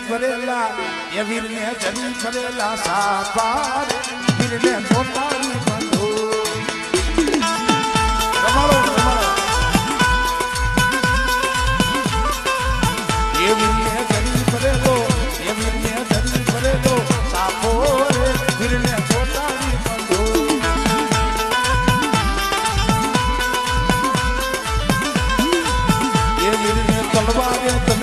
ફરેલા એ વીરને જમીન ફરેલા સાપાર. વીરને પોતાની Colorado.